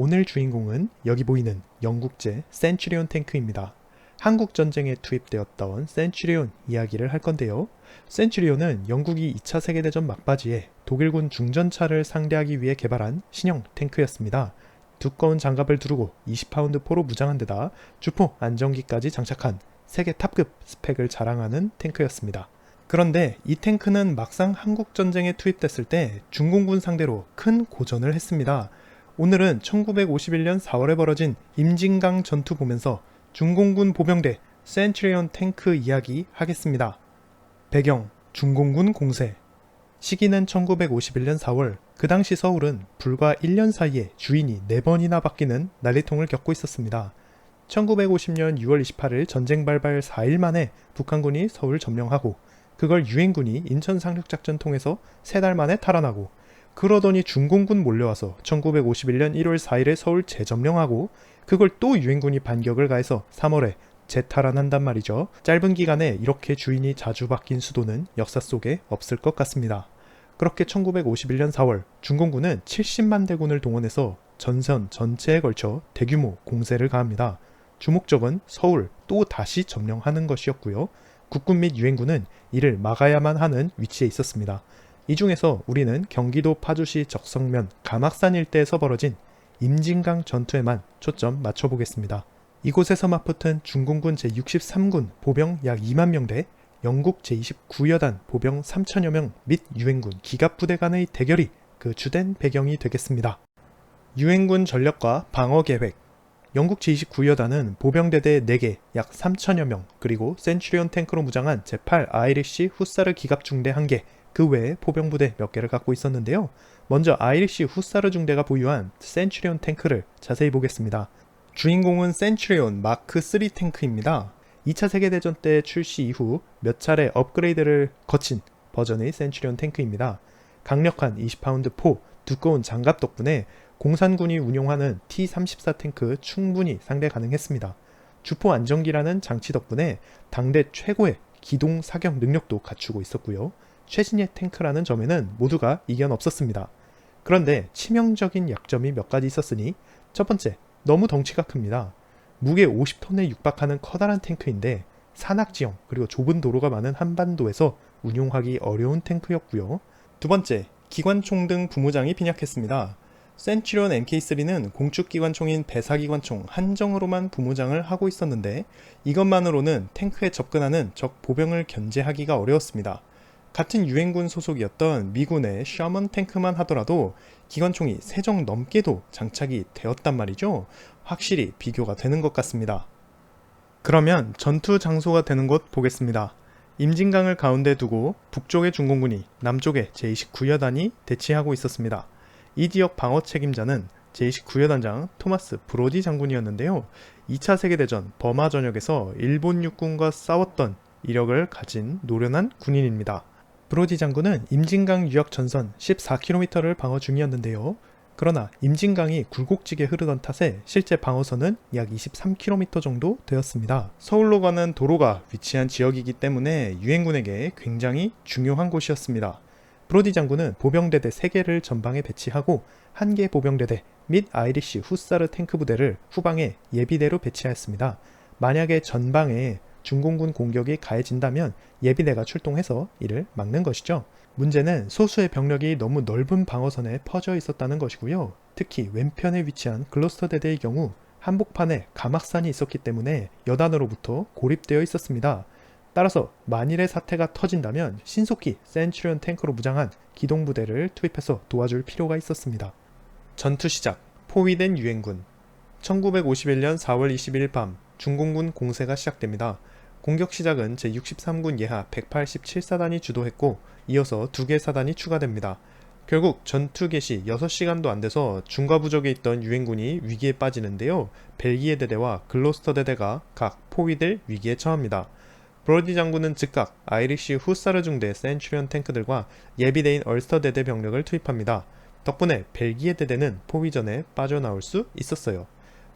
오늘 주인공은 여기 보이는 영국제 센츄리온 탱크입니다. 한국 전쟁에 투입되었던 센츄리온 이야기를 할 건데요. 센츄리온은 영국이 2차 세계대전 막바지에 독일군 중전차를 상대하기 위해 개발한 신형 탱크였습니다. 두꺼운 장갑을 두르고 20파운드 포로 무장한 데다 주포 안정기까지 장착한 세계 탑급 스펙을 자랑하는 탱크였습니다. 그런데 이 탱크는 막상 한국 전쟁에 투입됐을 때 중공군 상대로 큰 고전을 했습니다. 오늘은 1951년 4월에 벌어진 임진강 전투 보면서 중공군 보병대 센츄리온 탱크 이야기 하겠습니다. 배경 중공군 공세 시기는 1951년 4월 그 당시 서울은 불과 1년 사이에 주인이 4번이나 바뀌는 난리통을 겪고 있었습니다. 1950년 6월 28일 전쟁 발발 4일 만에 북한군이 서울 점령하고 그걸 유엔군이 인천 상륙작전 통해서 3달 만에 탈환하고 그러더니 중공군 몰려와서 1951년 1월 4일에 서울 재점령하고 그걸 또 유엔군이 반격을 가해서 3월에 재탈환한단 말이죠. 짧은 기간에 이렇게 주인이 자주 바뀐 수도는 역사 속에 없을 것 같습니다. 그렇게 1951년 4월 중공군은 70만 대군을 동원해서 전선 전체에 걸쳐 대규모 공세를 가합니다. 주목적은 서울 또 다시 점령하는 것이었고요. 국군 및 유엔군은 이를 막아야만 하는 위치에 있었습니다. 이 중에서 우리는 경기도 파주시 적성면 가막산 일대에서 벌어진 임진강 전투에만 초점 맞춰보겠습니다. 이곳에서 맞붙은 중공군 제63군 보병 약 2만 명 대 영국 제29여단 보병 3천여 명 및 유엔군 기갑부대 간의 대결이 그 주된 배경이 되겠습니다. 유엔군 전력과 방어 계획 영국 제29여단은 보병대대 4개 약 3천여 명 그리고 센츄리온 탱크로 무장한 제8 아이리시 후사르 기갑 중대 1개 그 외에 포병부대 몇 개를 갖고 있었는데요. 먼저 아이리시 후사르 중대가 보유한 센츄리온 탱크를 자세히 보겠습니다. 주인공은 센츄리온 마크 3 탱크입니다. 2차 세계대전 때 출시 이후 몇 차례 업그레이드를 거친 버전의 센츄리온 탱크입니다. 강력한 20파운드 포, 두꺼운 장갑 덕분에 공산군이 운용하는 T-34 탱크 충분히 상대 가능했습니다. 주포 안정기라는 장치 덕분에 당대 최고의 기동 사격 능력도 갖추고 있었고요. 최신의 탱크라는 점에는 모두가 이견 없었습니다. 그런데 치명적인 약점이 몇 가지 있었으니 첫 번째, 너무 덩치가 큽니다. 무게 50톤에 육박하는 커다란 탱크인데 산악 지형 그리고 좁은 도로가 많은 한반도에서 운용하기 어려운 탱크였고요. 두 번째, 기관총 등 부무장이 빈약했습니다. 센츄리온 MK3는 공축기관총인 배사기관총 한정으로만 부무장을 하고 있었는데 이것만으로는 탱크에 접근하는 적 보병을 견제하기가 어려웠습니다. 같은 유엔군 소속이었던 미군의 셔먼 탱크만 하더라도 기관총이 3정 넘게도 장착이 되었단 말이죠. 확실히 비교가 되는 것 같습니다. 그러면 전투 장소가 되는 곳 보겠습니다. 임진강을 가운데 두고 북쪽의 중공군이 남쪽의 제29여단이 대치하고 있었습니다. 이 지역 방어 책임자는 제29여단장 토마스 브로디 장군이었는데요. 2차 세계대전 버마 전역에서 일본 육군과 싸웠던 이력을 가진 노련한 군인입니다. 브로디 장군은 임진강 유역 전선 14km를 방어 중이었는데요. 그러나 임진강이 굴곡지게 흐르던 탓에 실제 방어선은 약 23km 정도 되었습니다. 서울로 가는 도로가 위치한 지역이기 때문에 유엔군에게 굉장히 중요한 곳이었습니다. 브로디 장군은 보병대대 3개를 전방에 배치하고 1개 보병대대 및 아이리시 후사르 탱크 부대를 후방에 예비대로 배치하였습니다. 만약에 전방에 중공군 공격이 가해진다면 예비대가 출동해서 이를 막는 것이죠. 문제는 소수의 병력이 너무 넓은 방어선에 퍼져 있었다는 것이고요. 특히 왼편에 위치한 글로스터 대대의 경우 한복판에 가막산이 있었기 때문에 여단으로부터 고립되어 있었습니다. 따라서 만일의 사태가 터진다면 신속히 센츄리온 탱크로 무장한 기동부대를 투입해서 도와줄 필요가 있었습니다. 전투 시작 포위된 유엔군 1951년 4월 20일 밤 중공군 공세가 시작됩니다. 공격 시작은 제63군 예하 187사단이 주도했고 이어서 두 개 사단이 추가됩니다. 결국 전투 개시 6시간도 안 돼서 중과 부족에 있던 유엔군이 위기에 빠지는데요. 벨기에 대대와 글로스터 대대가 각 포위될 위기에 처합니다. 브로디 장군은 즉각 아이리시 후사르 중대 센츄리온 탱크들과 예비대인 얼스터 대대 병력을 투입합니다. 덕분에 벨기에 대대는 포위 전에 빠져나올 수 있었어요.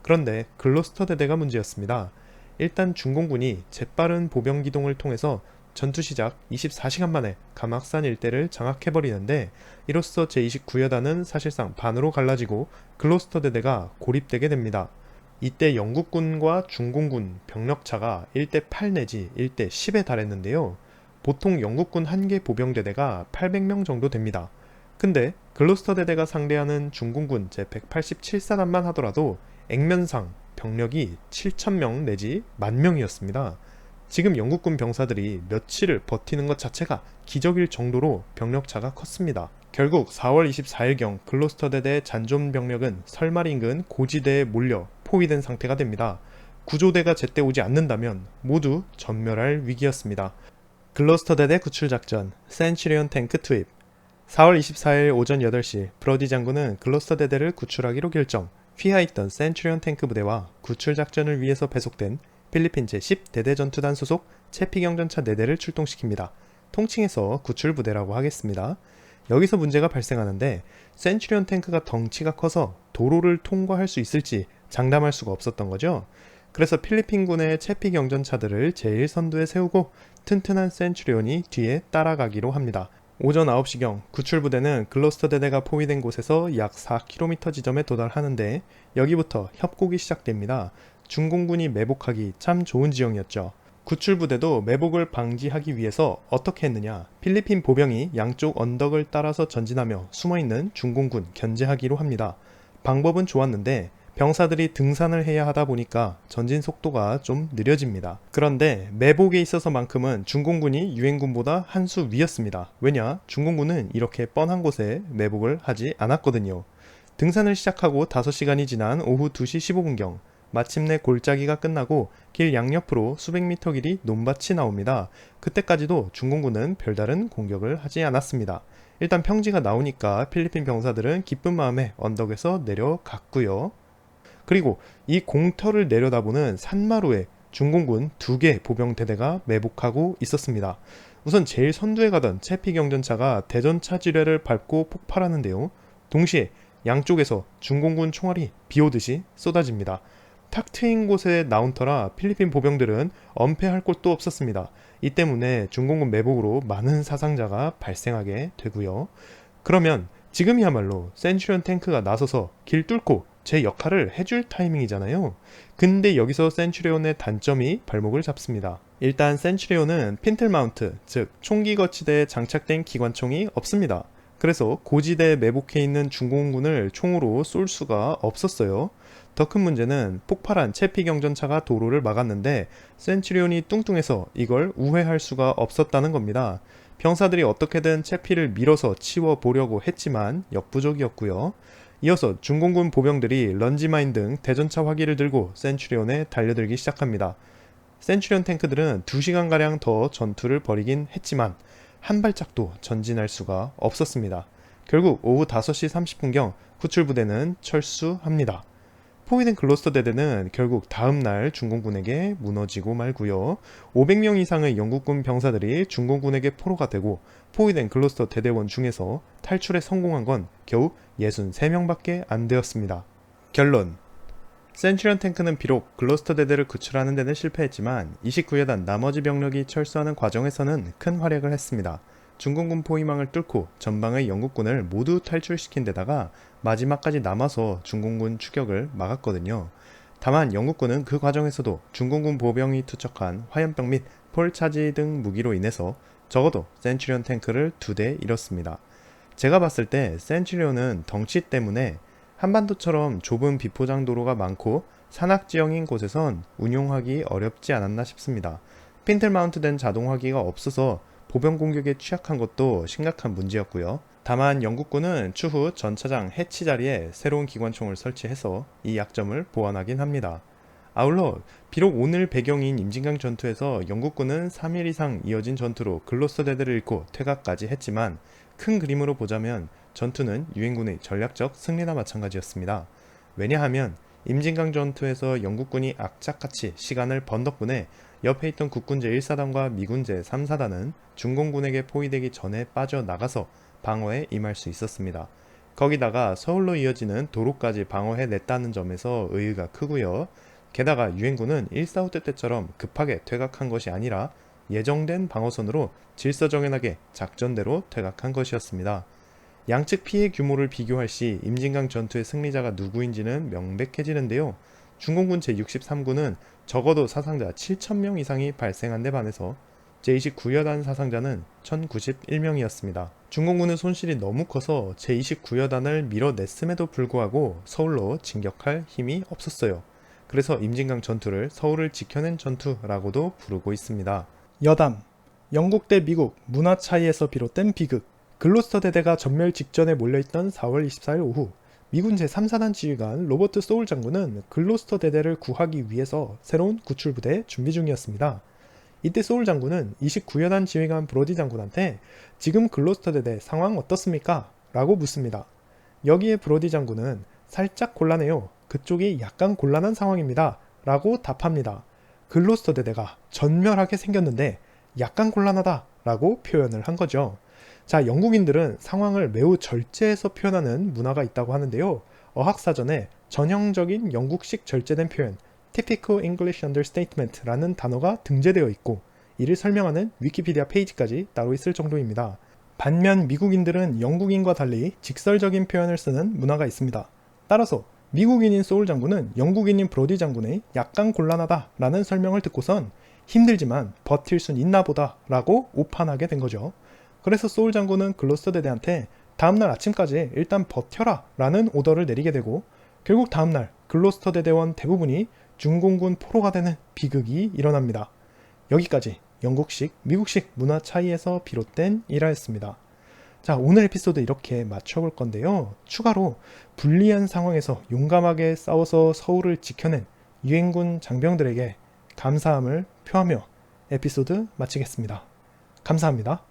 그런데 글로스터 대대가 문제였습니다. 일단 중공군이 재빠른 보병 기동을 통해서 전투 시작 24시간 만에 가막산 일대를 장악해버리는데 이로써 제29여단은 사실상 반으로 갈라지고 글로스터 대대가 고립되게 됩니다. 이때 영국군과 중공군 병력차가 1대 8 내지 1대 10에 달했는데요. 보통 영국군 한 개 보병대대가 800명 정도 됩니다. 근데 글로스터 대대가 상대하는 중공군 제187사단만 하더라도 액면상 병력이 7,000명 내지 만 명이었습니다. 지금 영국군 병사들이 며칠을 버티는 것 자체가 기적일 정도로 병력차가 컸습니다. 결국 4월 24일경 글로스터 대대 잔존 병력은 설말 인근 고지대에 몰려 포위된 상태가 됩니다. 구조대가 제때 오지 않는다면 모두 전멸할 위기였습니다. 글로스터 대대 구출 작전, 센츄리온 탱크 투입. 4월 24일 오전 8시 브러디 장군은 글로스터 대대를 구출하기로 결정. 휘하있던 센츄리온 탱크 부대와 구출 작전을 위해서 배속된 필리핀 제10대대 전투단 소속 채피경전차 4대를 출동시킵니다. 통칭해서 구출 부대라고 하겠습니다. 여기서 문제가 발생하는데 센츄리온 탱크가 덩치가 커서 도로를 통과할 수 있을지 장담할 수가 없었던 거죠. 그래서 필리핀군의 채피 경전차들을 제일 선두에 세우고 튼튼한 센츄리온이 뒤에 따라가기로 합니다. 오전 9시경 구출부대는 글로스터 대대가 포위된 곳에서 약 4km 지점에 도달하는데 여기부터 협곡이 시작됩니다. 중공군이 매복하기 참 좋은 지형이었죠. 구출부대도 매복을 방지하기 위해서 어떻게 했느냐. 필리핀 보병이 양쪽 언덕을 따라서 전진하며 숨어있는 중공군 견제하기로 합니다. 방법은 좋았는데 병사들이 등산을 해야 하다 보니까 전진 속도가 좀 느려집니다. 그런데 매복에 있어서만큼은 중공군이 유엔군보다 한 수 위였습니다. 왜냐? 중공군은 이렇게 뻔한 곳에 매복을 하지 않았거든요. 등산을 시작하고 5시간이 지난 오후 2시 15분경 마침내 골짜기가 끝나고 길 양옆으로 수백 미터 길이 논밭이 나옵니다. 그때까지도 중공군은 별다른 공격을 하지 않았습니다. 일단 평지가 나오니까 필리핀 병사들은 기쁜 마음에 언덕에서 내려갔고요. 그리고 이 공터를 내려다보는 산마루에 중공군 두 개 보병대대가 매복하고 있었습니다. 우선 제일 선두에 가던 채피 경전차가 대전 차 지뢰를 밟고 폭발하는데요. 동시에 양쪽에서 중공군 총알이 비오듯이 쏟아집니다. 탁 트인 곳에 나온 터라 필리핀 보병들은 엄폐할 곳도 없었습니다. 이 때문에 중공군 매복으로 많은 사상자가 발생하게 되고요. 그러면 지금이야말로 센츄리온 탱크가 나서서 길 뚫고 제 역할을 해줄 타이밍이잖아요. 근데 여기서 센츄리온의 단점이 발목을 잡습니다. 일단 센츄리온은 핀틀 마운트, 즉 총기 거치대에 장착된 기관총이 없습니다. 그래서 고지대에 매복해 있는 중공군을 총으로 쏠 수가 없었어요. 더 큰 문제는 폭발한 채피 경전차가 도로를 막았는데 센츄리온이 뚱뚱해서 이걸 우회할 수가 없었다는 겁니다. 병사들이 어떻게든 채피를 밀어서 치워 보려고 했지만 역부족이었고요. 이어서 중공군 보병들이 런지마인 등 대전차 화기를 들고 센츄리온에 달려들기 시작합니다. 센츄리온 탱크들은 2시간가량 더 전투를 벌이긴 했지만 한 발짝도 전진할 수가 없었습니다. 결국 오후 5시 30분경 구출부대는 철수합니다. 포위된 글로스터 대대는 결국 다음날 중공군에게 무너지고 말고요. 500명 이상의 영국군 병사들이 중공군에게 포로가 되고 포위된 글로스터 대대원 중에서 탈출에 성공한 건 겨우 63명밖에 안 되었습니다. 결론 센츄리언 탱크는 비록 글로스터 대대를 구출하는 데는 실패했지만 29여단 나머지 병력이 철수하는 과정에서는 큰 활약을 했습니다. 중공군 포위망을 뚫고 전방의 영국군을 모두 탈출시킨 데다가 마지막까지 남아서 중공군 추격을 막았거든요. 다만 영국군은 그 과정에서도 중공군 보병이 투척한 화염병 및 폴차지 등 무기로 인해서 적어도 센츄리온 탱크를 두 대 잃었습니다. 제가 봤을 때 센츄리온은 덩치 때문에 한반도처럼 좁은 비포장 도로가 많고 산악 지형인 곳에선 운용하기 어렵지 않았나 싶습니다. 핀틀 마운트된 자동화기가 없어서 보병 공격에 취약한 것도 심각한 문제였고요. 다만 영국군은 추후 전차장 해치 자리에 새로운 기관총을 설치해서 이 약점을 보완하긴 합니다. 아울러 비록 오늘 배경인 임진강 전투에서 영국군은 3일 이상 이어진 전투로 글로스 대대를 잃고 퇴각까지 했지만 큰 그림으로 보자면 전투는 유엔군의 전략적 승리나 마찬가지였습니다. 왜냐하면 임진강 전투에서 영국군이 악착같이 시간을 번 덕분에 옆에 있던 국군 제 1사단과 미군 제 3사단은 중공군에게 포위되기 전에 빠져나가서 방어에 임할 수 있었습니다. 거기다가 서울로 이어지는 도로까지 방어해냈다는 점에서 의의가 크고요. 게다가 유엔군은 145때 때처럼 급하게 퇴각한 것이 아니라 예정된 방어선으로 질서정연하게 작전대로 퇴각한 것이었습니다. 양측 피해 규모를 비교할 시 임진강 전투의 승리자가 누구인지는 명백해지는데요. 중공군 제63군은 적어도 사상자 7,000명 이상이 발생한 데 반해서 제29여단 사상자는 1,091명이었습니다. 중공군은 손실이 너무 커서 제29여단을 밀어냈음에도 불구하고 서울로 진격할 힘이 없었어요. 그래서 임진강 전투를 서울을 지켜낸 전투라고도 부르고 있습니다. 여담 영국 대 미국 문화 차이에서 비롯된 비극 글로스터 대대가 전멸 직전에 몰려있던 4월 24일 오후 미군 제3사단 지휘관 로버트 소울 장군은 글로스터 대대를 구하기 위해서 새로운 구출부대 준비 중이었습니다. 이때 소울 장군은 29여단 지휘관 브로디 장군한테 지금 글로스터 대대 상황 어떻습니까? 라고 묻습니다. 여기에 브로디 장군은 살짝 곤란해요. 그쪽이 약간 곤란한 상황입니다. 라고 답합니다. 글로스터 대대가 전멸하게 생겼는데 약간 곤란하다 라고 표현을 한 거죠. 자, 영국인들은 상황을 매우 절제해서 표현하는 문화가 있다고 하는데요. 어학사전에 전형적인 영국식 절제된 표현 typical English understatement라는 단어가 등재되어 있고 이를 설명하는 위키피디아 페이지까지 따로 있을 정도입니다. 반면 미국인들은 영국인과 달리 직설적인 표현을 쓰는 문화가 있습니다. 따라서 미국인인 소울 장군은 영국인인 브로디 장군의 약간 곤란하다 라는 설명을 듣고선 힘들지만 버틸 순 있나 보다 라고 오판하게 된 거죠. 그래서 소울 장군은 글로스터 대대한테 다음날 아침까지 일단 버텨라 라는 오더를 내리게 되고 결국 다음날 글로스터 대대원 대부분이 중공군 포로가 되는 비극이 일어납니다. 여기까지 영국식, 미국식 문화 차이에서 비롯된 일화였습니다. 자, 오늘 에피소드 이렇게 맞춰볼 건데요. 추가로 불리한 상황에서 용감하게 싸워서 서울을 지켜낸 유엔군 장병들에게 감사함을 표하며 에피소드 마치겠습니다. 감사합니다.